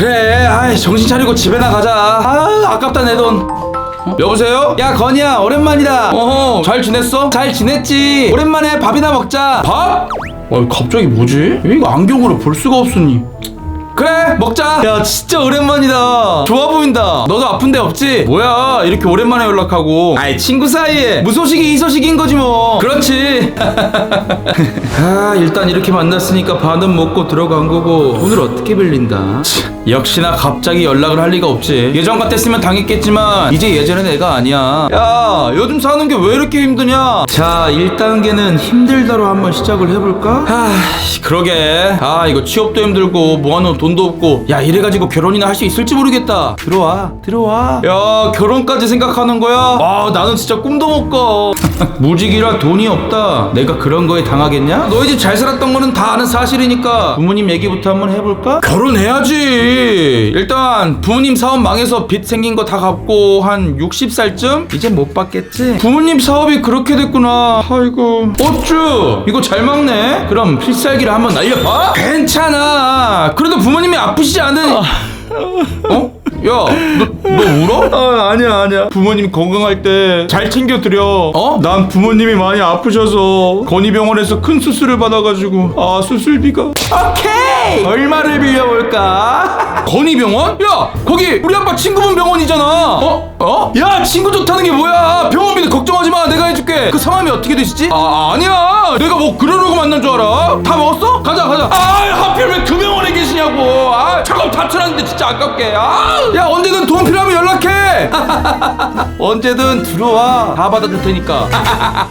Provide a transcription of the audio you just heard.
그래 아이 정신 차리고 집에 나 가자 아 아깝다 내돈 여보세요? 야 건이야 오랜만이다 어허 잘 지냈어? 잘 지냈지 오랜만에 밥이나 먹자 밥? 어 갑자기 뭐지? 이거 안경으로 볼 수가 없으니 그래 먹자. 야 진짜 오랜만이다. 좋아 보인다. 너도 아픈 데 없지? 뭐야? 이렇게 오랜만에 연락하고. 아이 친구 사이에. 무소식이 이소식인 거지 뭐. 그렇지. 아 일단 이렇게 만났으니까 반은 먹고 들어간 거고 오늘 어떻게 빌린다? 치, 역시나 갑자기 연락을 할 리가 없지. 예전 같았으면 당했겠지만 이제 예전의 내가 아니야. 야 요즘 사는 게 왜 이렇게 힘드냐? 자 1단계는 힘들다로 한번 시작을 해볼까? 아 그러게. 아 이거 취업도 힘들고 모아놓은 돈도 없고 야 이래가지고 결혼이나 할 수 있을지 모르겠다 들어와 들어와 야 결혼까지 생각하는 거야? 아 나는 진짜 꿈도 못꿔 무직이라 돈이 없다 내가 그런 거에 당하겠냐? 너희 집 잘 살았던 거는 다 아는 사실이니까 부모님 얘기부터 한번 해볼까? 결혼해야지 일단 부모님 사업 망해서 빚 생긴 거 다 갚고 한 60살쯤? 이제 못 받겠지? 부모님 사업이 그렇게 됐구나 아이고 어쭈 이거 잘 막네 그럼 필살기를 한번 날려봐 괜찮아 그래도 부모님이 아프시지 않은 어? 야, 너, 너 울어? 아 아니야 아니야 부모님 건강할 때 잘 챙겨드려 어? 난 부모님이 많이 아프셔서 건의병원에서 큰 수술을 받아가지고 아 수술비가 오케이! 얼마를 빌려볼까? 건희병원? 야, 거기 우리 아빠 친구분 병원이잖아. 어? 어? 야, 친구 좋다는 게 뭐야? 병원비는 걱정하지 마. 내가 해줄게. 그 성함이 어떻게 되시지? 아, 아니야. 내가 뭐 그러려고 만난 줄 알아? 다 먹었어? 가자, 가자. 아, 하필 왜 그 병원에 계시냐고. 아, 작업 다 쳐놨는데 진짜 아깝게. 아, 야, 언제든 돈 필요하면 연락해. 언제든 들어와. 다 받아줄 테니까.